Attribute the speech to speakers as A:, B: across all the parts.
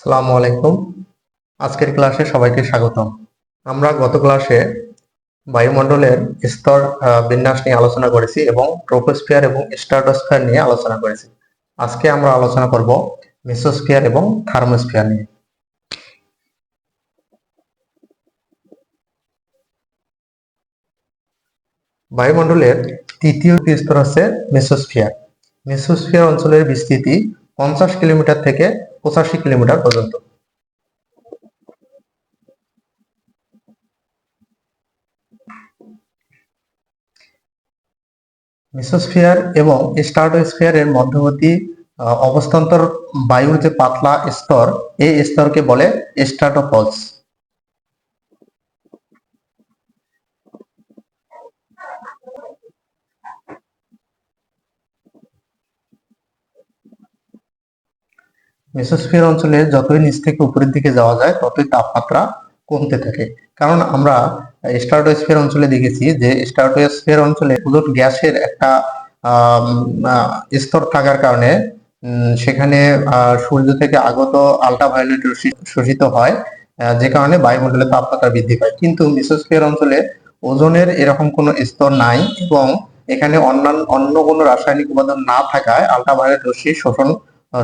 A: সালামু আলাইকুম। আজকের ক্লাসে সবাইকে স্বাগতম। আমরা গত ক্লাসে বায়ুমণ্ডলের স্তর বিন্যাস নিয়ে আলোচনা করেছি এবং ট্রোপোস্ফিয়ার এবং স্ট্রাটোস্ফিয়ার নিয়ে আলোচনা করেছি। আজকে আমরা আলোচনা করব মেসোস্ফিয়ার এবং থার্মোস্ফিয়ার নিয়ে। বায়ুমণ্ডলের তৃতীয় স্তর হচ্ছে মেসোস্ফিয়ার। মেসোস্ফিয়ার অঞ্চলের বিস্তৃতি পঞ্চাশ কিলোমিটার থেকে পঁচাশি কিলোমিটার পর্যন্ত। মিসোস্ফিয়ার এবং স্টার্টোস্ফিয়ার এর মধ্যবর্তী অবস্থান্তর বায়ুর যে পাতলা স্তর, এই স্তরকে বলে স্ট্রাটোপলস। মেসোস্ফিয়ার অঞ্চলে যতই নিচ থেকে উপরের দিকে যাওয়া যায়, ততই তাপমাত্রা কমতে থাকে। কারণ আমরা স্ট্রাটোস্ফিয়ার অঞ্চলে দেখেছি যে স্ট্রাটোস্ফিয়ার অঞ্চলে উদট গ্যাসের একটা স্তর থাকার কারণে সেখানে সূর্য থেকে আগত আল্ট্রাভায়োলেট শোষিত হয় যে কারণে বায়ুমণ্ডলের তাপমাত্রা বৃদ্ধি পায়। কিন্তু মেসোস্ফিয়ার অঞ্চলে ওজনের এরকম কোনো স্তর নাই এবং এখানে অন্যান্য অন্য কোনো রাসায়নিক উপাদান না থাকায় আল্ট্রাভায়োলেট রশ্মি শোষণ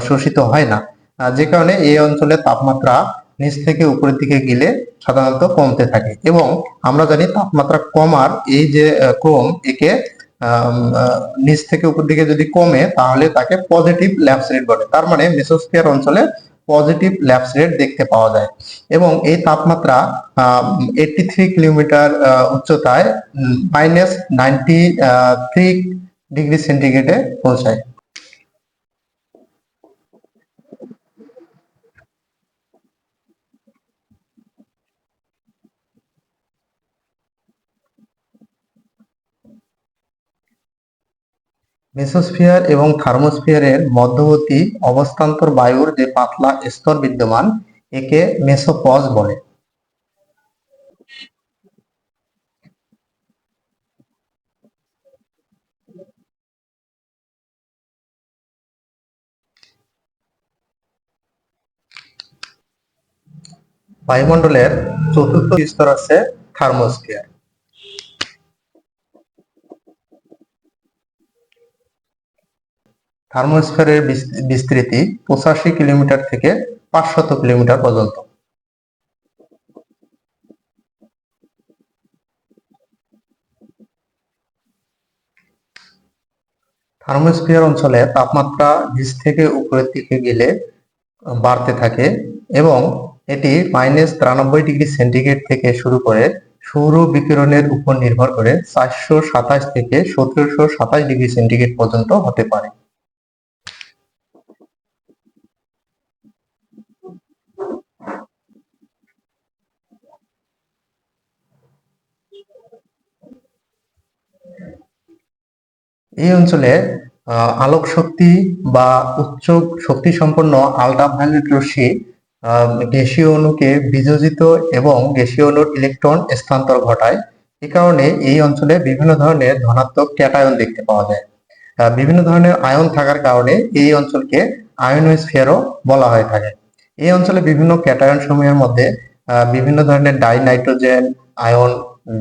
A: শোষিত হয় না। যে কারণে এই অঞ্চলে তাপমাত্রা নিচ থেকে উপরের দিকে গেলে সাধারণত কমতে থাকে এবং আমরা জানি তাপমাত্রা কমার এই যে ক্রম একে নিচ থেকে উপর দিকে যদি কমে তাহলে তাকে পজিটিভ ল্যাপস রেট বলে। তার মানে মেসোস্ফিয়ার অঞ্চলে পজিটিভ ল্যাপস রেট দেখতে পাওয়া যায়। এবং এই তাপমাত্রা এইটটি থ্রি কিলোমিটার উচ্চতায় মাইনাস নাইনটি থ্রি ডিগ্রি সেন্টিগ্রেডে পৌঁছায়। মেসোস্ফিয়ার এবং থার্মোস্ফিয়ারের মধ্যবর্তী অবস্থান্তর বায়ুর যে পাতলা স্তর বিদ্যমান, একে মেসোপজ বলে। বায়ুমণ্ডলের চতুর্থ স্তর আছে থার্মোস্ফিয়ার। থার্মোস্ফিয়ারের বিস- বিস্তৃতি পঁচাশি কিলোমিটার থেকে পাঁচশত কিলোমিটার পর্যন্ত। থার্মোস্ফিয়ার অঞ্চলে তাপমাত্রা নিচ থেকে উপরের দিকে গেলে বাড়তে থাকে এবং এটি মাইনাস তিরানব্বই ডিগ্রি সেন্টিগ্রেড থেকে শুরু করে সৌর বিকিরণের উপর নির্ভর করে চারশো সাতাশ থেকে সতেরোশো সাতাশ ডিগ্রি সেন্টিগ্রেড পর্যন্ত হতে পারে। এই অঞ্চলে আলোক শক্তি বা উচ্চ শক্তি সম্পন্ন আল্ট্রাভায়োলেট রশ্মি গ্যাসীয় অণুকে বিযোজিত এবং গ্যাসীয় অণুর ইলেকট্রন স্থানান্তর ঘটায়। এই কারণে এই অঞ্চলে বিভিন্ন ধরনের ধনাত্মক ক্যাটায়ন দেখতে পাওয়া যায়। বিভিন্ন ধরনের আয়ন থাকার কারণে এই অঞ্চলকে আয়নোস্ফিয়ারও বলা হয়ে থাকে। এই অঞ্চলে বিভিন্ন ক্যাটায়ন সমূহের মধ্যে বিভিন্ন ধরনের die nitrogen ion,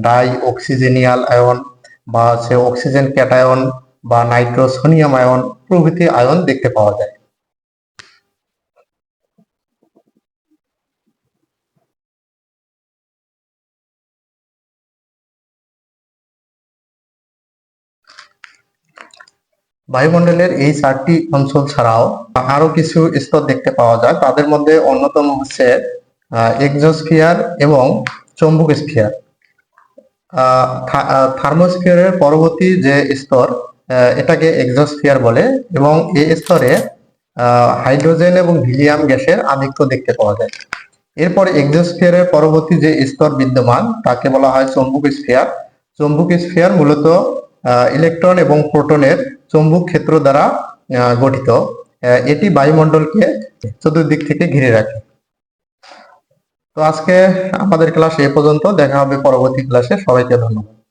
A: die অক্সিজেনিয়াল ion বা হচ্ছে অক্সিজেন ক্যাটায়ন বা নাইট্রোসোনিয়াম আয়ন প্রভৃতি আয়ন দেখতে পাওয়া যায়। বায়ুমণ্ডলের এই চারটি অঞ্চল ছাড়াও আরও কিছু স্তর দেখতে পাওয়া যায়। তাদের মধ্যে অন্যতম হচ্ছে এক্সোস্ফিয়ার এবং চৌম্বক স্ফিয়ার। থার্মোস্ফিয়ারের পরবর্তী যে স্তর এটাকে এক্সোস্ফিয়ার বলে এবং এই স্তরে হাইড্রোজেন এবং হিলিয়াম গ্যাসের আধিক্য দেখতে পাওয়া যায়। এরপর এক্সোস্ফিয়ারের পরবর্তী যে স্তর বিদ্যমান, তাকে বলা হয় চৌম্বক স্ফিয়ার। চৌম্বক স্ফিয়ার মূলত ইলেকট্রন এবং প্রোটনের চৌম্বক ক্ষেত্র দ্বারা গঠিত। এটি বায়ুমণ্ডলকে চতুর্দিক থেকে ঘিরে রাখে। তো আজকে আমাদের ক্লাস এ পর্যন্ত, দেখা হবে পরবর্তী ক্লাসে। সবাইকে ধন্যবাদ।